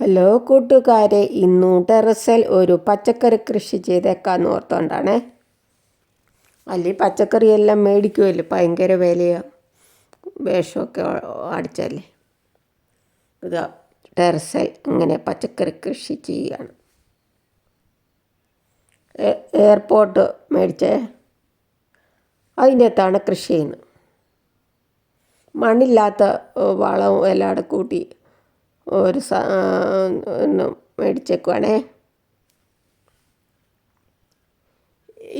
Hello കൂട്ടുകാരെ ഇന്നു ടെറസിൽ ഒരു പച്ചക്കറി കൃഷി ചെയ്തേക്കാന്ന് ഓർത്തോണ്ടാണ്. അല്ലെങ്കിൽ പച്ചക്കറിയെല്ലാം മേടിക്കുമല്ലോ ഭയങ്കര വിലയാണ് വേഷമൊക്കെ അടിച്ചല്ലേ? ഇതാ ടെറസിൽ ഇങ്ങനെ പച്ചക്കറി കൃഷി ചെയ്യുകയാണ് എയർപോർട്ട് മേടിച്ചേ? അതിന്റെ അകത്താണ് കൃഷി ചെയ്യുന്നത്. മണ്ണില്ലാത്ത വളവും എല്ലാം കൂടെ കൂട്ടി ഒരു സ ഒന്ന് മേടിച്ചേക്കുവാണേ.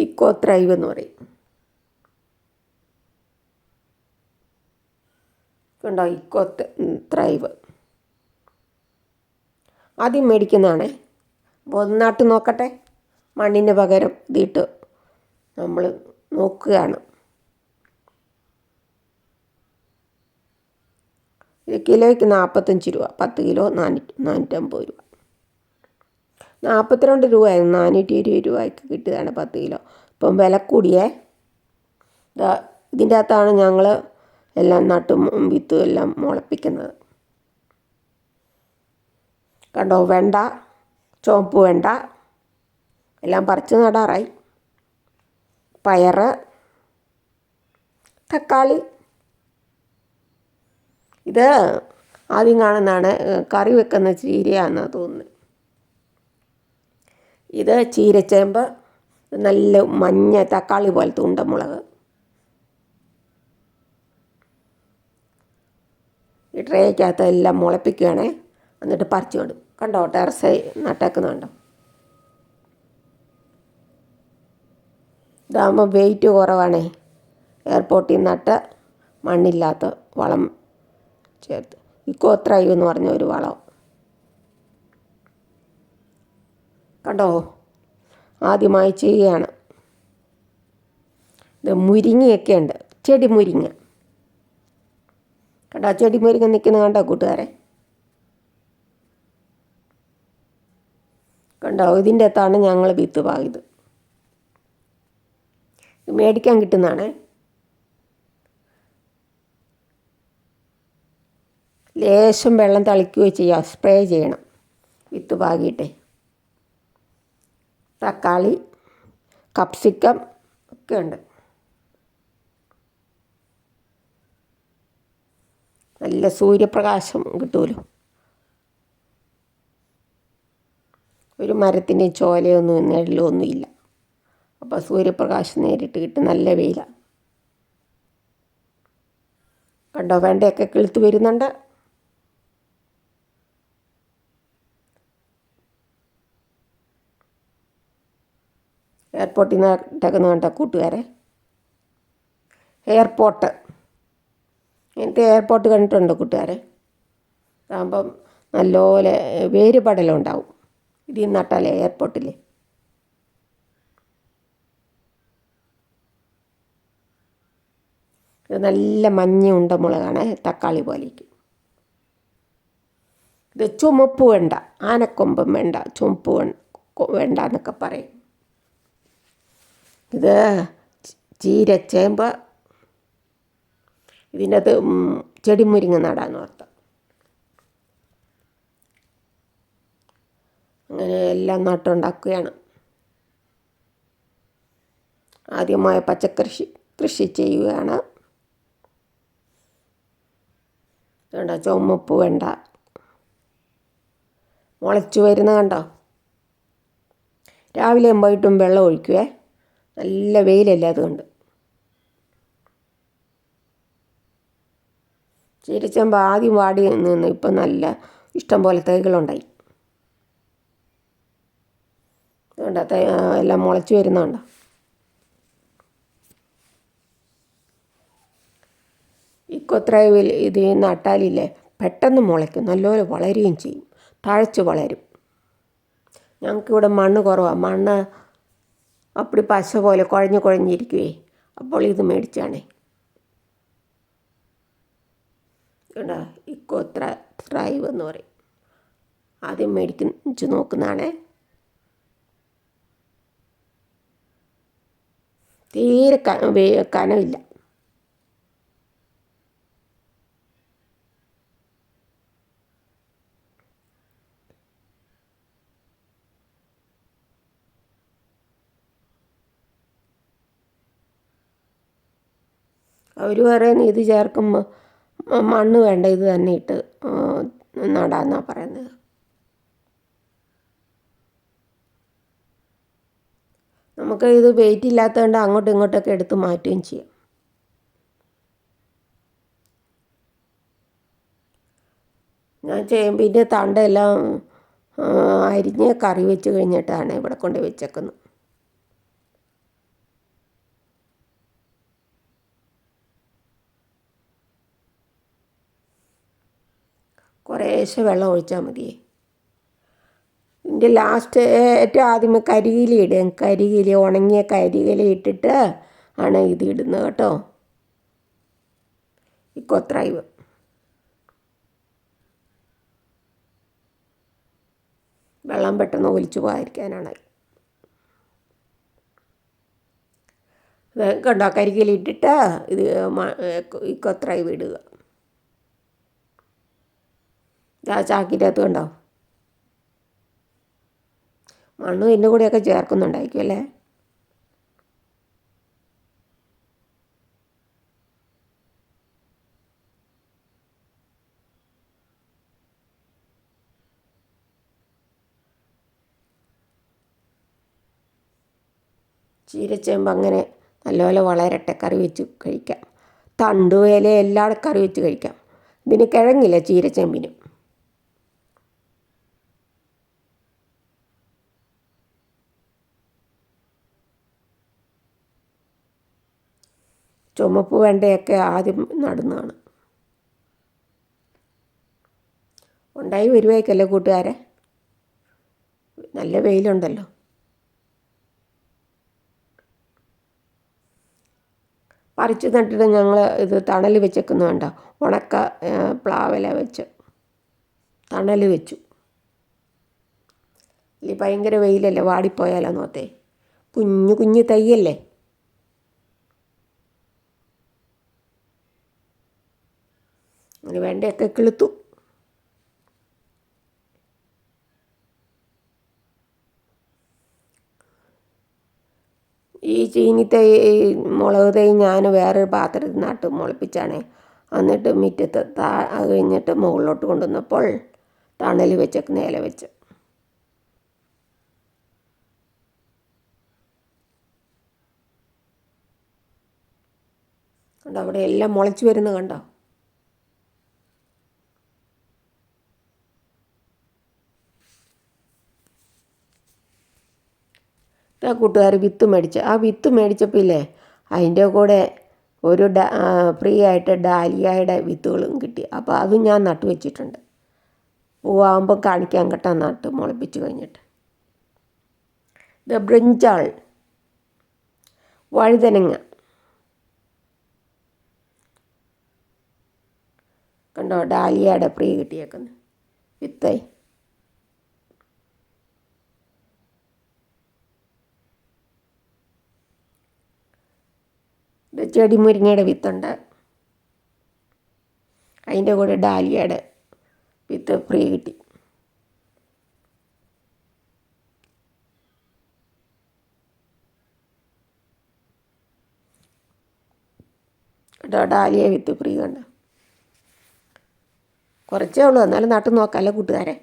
ഇക്കോ ത്രൈവ് എന്ന് പറയും. കണ്ടോ ഇക്കോ ത്രൈവ് ആദ്യം മേടിക്കുന്നതാണേ. അപ്പോൾ നോക്കട്ടെ. മണ്ണിന് പകരം ഇതിട്ട് നമ്മൾ നോക്കുകയാണ് ഇത് കിലോയ്ക്ക് നാൽപ്പത്തഞ്ച് രൂപ പത്ത് കിലോ നാനൂറ്റി നാനൂറ്റമ്പത് രൂപ. നാൽപ്പത്തിരണ്ട് രൂപയായിരുന്നു നാനൂറ്റി ഇരുപത് രൂപയ്ക്ക് കിട്ടിയതാണ് പത്ത് കിലോ. ഇപ്പം വില കൂടിയേ. ഇതാ ഇതിന്റെ അകത്താണ് ഞങ്ങൾ എല്ലാം നട്ടും വിത്തും എല്ലാം മുളപ്പിക്കുന്നത്. കണ്ടോ വെണ്ട ചുവപ്പ് വെണ്ട എല്ലാം പറിച്ച് നടാറായി. പയറ് തക്കാളി ഇത് ആദ്യം കാണുന്നതാണ് കറി വെക്കുന്ന ചീരയാണെന്നാണ് തോന്നുന്നത്. ഇത് ചീരച്ചേമ്പ് നല്ല മഞ്ഞ തക്കാളി പോലത്തെ ഉണ്ടമുളക്. ഈ ട്രേക്കകത്ത് എല്ലാം മുളപ്പിക്കുകയാണേ എന്നിട്ട് പറിച്ചു കൊണ്ട് കണ്ടോ ടെറസ് നട്ടേക്കുന്നുണ്ടോ ഇതാകുമ്പോൾ വെയിറ്റ് കുറവാണേ. എയർപോർട്ടിൽ നട്ട് മണ്ണില്ലാത്ത വളം ചേർത്ത്. ഇക്കോത്രൈവ് എന്ന് പറഞ്ഞ ഒരു വളം. കണ്ടോ? ആദ്യമായി ചെയ്യുകയാണ്. ഇത് മുരിങ്ങയൊക്കെ ഉണ്ട്. ചെടി മുരിങ്ങ കണ്ടോ? ചെടി മുരിങ്ങ നിൽക്കുന്ന കണ്ടോ കൂട്ടുകാരെ? കണ്ടോ? ഇതിന്റെ അകത്താണ് ഞങ്ങൾ വിത്ത് പാകിയത്. മേടിക്കാൻ കിട്ടുന്നതാണേ. ലേശം വെള്ളം തളിക്കുകയോ ചെയ്യുക സ്പ്രേ ചെയ്യണം. വിത്ത് പാകിയിട്ടേ. തക്കാളി കപ്സിക്കം ഒക്കെ ഉണ്ട്. നല്ല സൂര്യപ്രകാശം കിട്ടുമല്ലോ ഒരു മരത്തിന്റെ ചോലയൊന്നും നിഴലൊന്നും ഇല്ല അപ്പോൾ സൂര്യപ്രകാശം നേരിട്ട് കിട്ടും. നല്ല വെയിലാണ് കണ്ടോ? വെണ്ടയൊക്കെ കിളുത്ത് വരുന്നുണ്ട്. എയർപോർട്ടിൽ നിന്ന് ഇട്ടേക്കുന്ന കണ്ട കൂട്ടുകാരെ. എയർപോർട്ട്. എനിക്ക് എയർപോർട്ട് കണ്ടിട്ടുണ്ട് കൂട്ടുകാരെ. അതാകുമ്പം നല്ലപോലെ വേരുപടലുണ്ടാവും ഇതിൽ നട്ടാലേ എയർപോർട്ടിൽ ഇത് നല്ല മഞ്ഞ ഉണ്ട മുളകാണ് തക്കാളി പോലേക്ക്. ഇത് ചുമപ്പ് വേണ്ട ആനക്കൊമ്പം വേണ്ട ചുമപ്പ് വേണ്ട എന്നൊക്കെ പറയും. ഇത് ചീരച്ചേമ്പ് ഇതിന്റെ അത് ചെടി മുരിങ്ങ നടാന്ന് ഓർത്ത്. അങ്ങനെ എല്ലാം നട്ടുണ്ടാക്കുകയാണ്. ആദ്യമായ പച്ചക്കൃഷി കൃഷി ചെയ്യുകയാണ്. വേണ്ട ചുമപ്പ് വേണ്ട. മുളച്ചു വരുന്ന കണ്ടോ? രാവിലെയും വൈകിട്ടും വെള്ളം ഒഴിക്കുവേ. നല്ല വെയിലല്ലേ അതുകൊണ്ട്. ചീരച്ചമ്പ് ആദ്യം വാടി നിന്ന് ഇപ്പം നല്ല ഇഷ്ടം പോലെ തൈകളുണ്ടായി. അതുകൊണ്ട് തൈ എല്ലാം മുളച്ച് വരുന്നുണ്ടോ ഈ കൊത്രവിൽ ഇത് നട്ടാലില്ലേ പെട്ടെന്ന് മുളയ്ക്കും നല്ലപോലെ വളരുകയും ചെയ്യും തഴച്ച് വളരും. ഞങ്ങൾക്കിവിടെ മണ്ണ് കുറവാണ് മണ്ണ് അപ്പടി പശ പോലെ കുഴഞ്ഞു കുഴഞ്ഞിരിക്കുവേ. അപ്പോൾ ഇത് മേടിച്ചാണേ. കേട്ടോ ഇക്കോ ത്ര ത്രൈവ് എന്ന് പറയും. ആദ്യം മേടിക്കുന്ന നോക്കുന്നതാണേ. തീരെ ക അവർ പറയുന്നത് ഇത് ചേർക്കുമ്പോൾ മണ്ണ് വേണ്ട ഇത് തന്നെ ഇട്ട് നടാന്നാണ് പറയുന്നത്. നമുക്ക് ഇത് വെയിറ്റ് ഇല്ലാത്തതുകൊണ്ട് അങ്ങോട്ടും ഇങ്ങോട്ടൊക്കെ എടുത്ത് മാറ്റുകയും ചെയ്യാം. ഞാൻ ചേമ്പിന്റെ തണ്ടെല്ലാം അരിഞ്ഞ് കറി വെച്ച് കഴിഞ്ഞിട്ടാണ് ഇവിടെ കൊണ്ട് വെച്ചേക്കുന്നത്. കുറേശ്ശെ വെള്ളം ഒഴിച്ചാൽ മതിയേ. ഇതിന്റെ ലാസ്റ്റ് ഏറ്റവും ആദ്യം കരിയില ഇടും. കരിയില ഉണങ്ങിയ കരിയില ഇട്ടിട്ട് ആണ് ഇത് ഇടുന്നത് കേട്ടോ. ഈ വെള്ളം പെട്ടെന്ന് ഒലിച്ചു പോകാതിരിക്കാനാണ്. കണ്ടോ? കരിയില ഇട്ടിട്ട് ഇത് ഈ ഇടുക. ആ ചാക്കിന്റെ അകത്ത് കണ്ടോ? മണ്ണും ഇതിന്റെ കൂടെയൊക്കെ ചേർക്കുന്നുണ്ടായിരിക്കും അല്ലേ? ചീരച്ചേമ്പ് അങ്ങനെ നല്ലപോലെ വളരട്ടെ കറി വെച്ച് കഴിക്കാം. തണ്ടുവേല എല്ലാം കറി വെച്ച് കഴിക്കാം. ഇതിന് കിഴങ്ങില്ല ചീരച്ചേമ്പിന്? ചുമപ്പ് വെണ്ടയൊക്കെ ആദ്യം നടുന്നതാണ്. ഉണ്ടായി വരുവായിക്കല്ലേ കൂട്ടുകാരെ? നല്ല വെയിലുണ്ടല്ലോ. പറിച്ചു നട്ടിട്ട് ഞങ്ങൾ ഇത് തണൽ വെച്ചേക്കുന്ന വേണ്ട ഉണക്ക പ്ലാവല വെച്ച്. തണൽ വെച്ചു. ഭയങ്കര വെയിലല്ലേ വാടിപ്പോയാലോ നോത്തേ? കുഞ്ഞു കുഞ്ഞു തൈയല്ലേ? അങ്ങനെ വേണ്ടയൊക്കെ കിളുത്തു. ഈ ചീനി തൈ മുളക് തൈ ഞാൻ വേറൊരു പാത്രത്തിൽ നട്ട് മുളപ്പിച്ചാണേ. എന്നിട്ട് മുറ്റത്ത് താ കഴിഞ്ഞിട്ട് മുകളിലോട്ട് കൊണ്ടുവന്നപ്പോൾ തണൽ വെച്ചൊക്കെ ഇല വെച്ച്. കണ്ടോ അവിടെ എല്ലാം മുളച്ച് വരുന്ന കണ്ടോ? ആ കൂട്ടുകാർ വിത്ത് മേടിച്ച്. ആ വിത്ത് മേടിച്ചപ്പോൾ ഇല്ലേ അതിന്റെ കൂടെ ഒരു ഡ ഫ്രീ ആയിട്ട് ഡാലിയയുടെ വിത്തുകളും കിട്ടി. അപ്പോൾ അതും ഞാൻ നട്ടു വെച്ചിട്ടുണ്ട്. പൂവാകുമ്പോൾ കാണിക്കാൻ കേട്ടോ നട്ട് മുളപ്പിച്ച് കഴിഞ്ഞിട്ട്. ദ ബ്രിഞ്ചാൾ വഴുതനങ്ങ. കണ്ടോ ഡാലിയയുടെ ഫ്രീ കിട്ടിയേക്കുന്നു വിത്തേ ചെടി മുരിങ്ങയുടെ വിത്തുണ്ട്. അതിന്റെ കൂടെ ഡാലിയയുടെ വിത്ത് ഫ്രീ കിട്ടി. കേട്ടോ ഡാലിയ വിത്ത് ഫ്രീ കണ്ട? കുറച്ചേ ഉള്ളൂ എന്നാലും നട്ടു നോക്കാമല്ലോ കൂട്ടുകാരെ.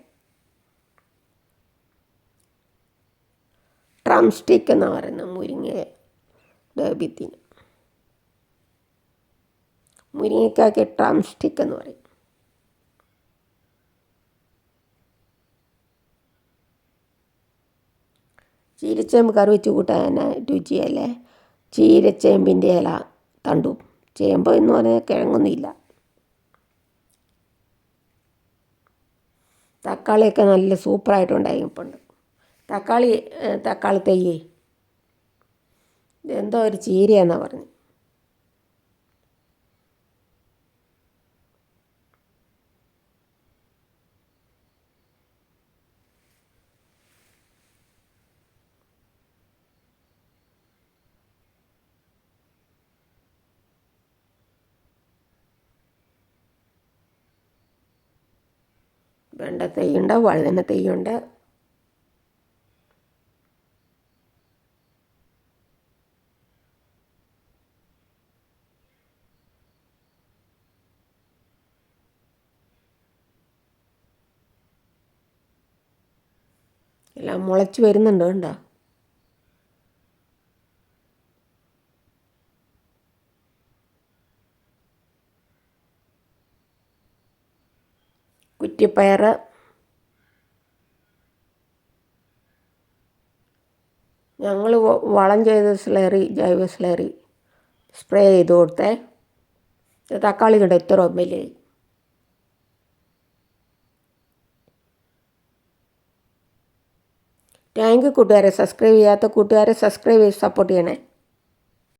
ട്രം സ്റ്റിക്ക് എന്നാണ് പറയുന്നത് മുരിങ്ങയുടെ വിത്തിന്. മുരിങ്ങയ്ക്കാക്ക് ട്രാം സ്റ്റിക്ക് എന്ന് പറയും. ചീരച്ചേമ്പ് കറി വെച്ച് കൂട്ടാൻ രുചിയല്ലേ? ചീരച്ചേമ്പിന്റെ ഇല തണ്ടും. ചേമ്പ് എന്ന് പറഞ്ഞാൽ കിഴങ്ങൊന്നുമില്ല. തക്കാളിയൊക്കെ നല്ല സൂപ്പറായിട്ട് ഉണ്ടായിപ്പുണ്ട് തക്കാളി തക്കാളി തയ്യേ ഇതെന്തോ ഒരു ചീരയെന്നാണ് പറഞ്ഞു. വെണ്ട തെയ്യുണ്ട് വഴുതന തെയ്യുണ്ട്. എല്ലാം മുളച്ച് വരുന്നുണ്ട്? കണ്ടോ കുറ്റിപ്പയർ ഞങ്ങൾ വളം ചെയ്ത സ്ലറി ജൈവ സ്ലറി സ്പ്രേ ചെയ്ത് കൊടുത്തേ. തക്കാളി കണ്ട? ഇത്ര വലിയ താങ്ക് യു കൂട്ടുകാരെ. സബ്സ്ക്രൈബ് ചെയ്യാത്ത കൂട്ടുകാരെ സബ്സ്ക്രൈബ് ചെയ്ത് സപ്പോർട്ട് ചെയ്യണേ.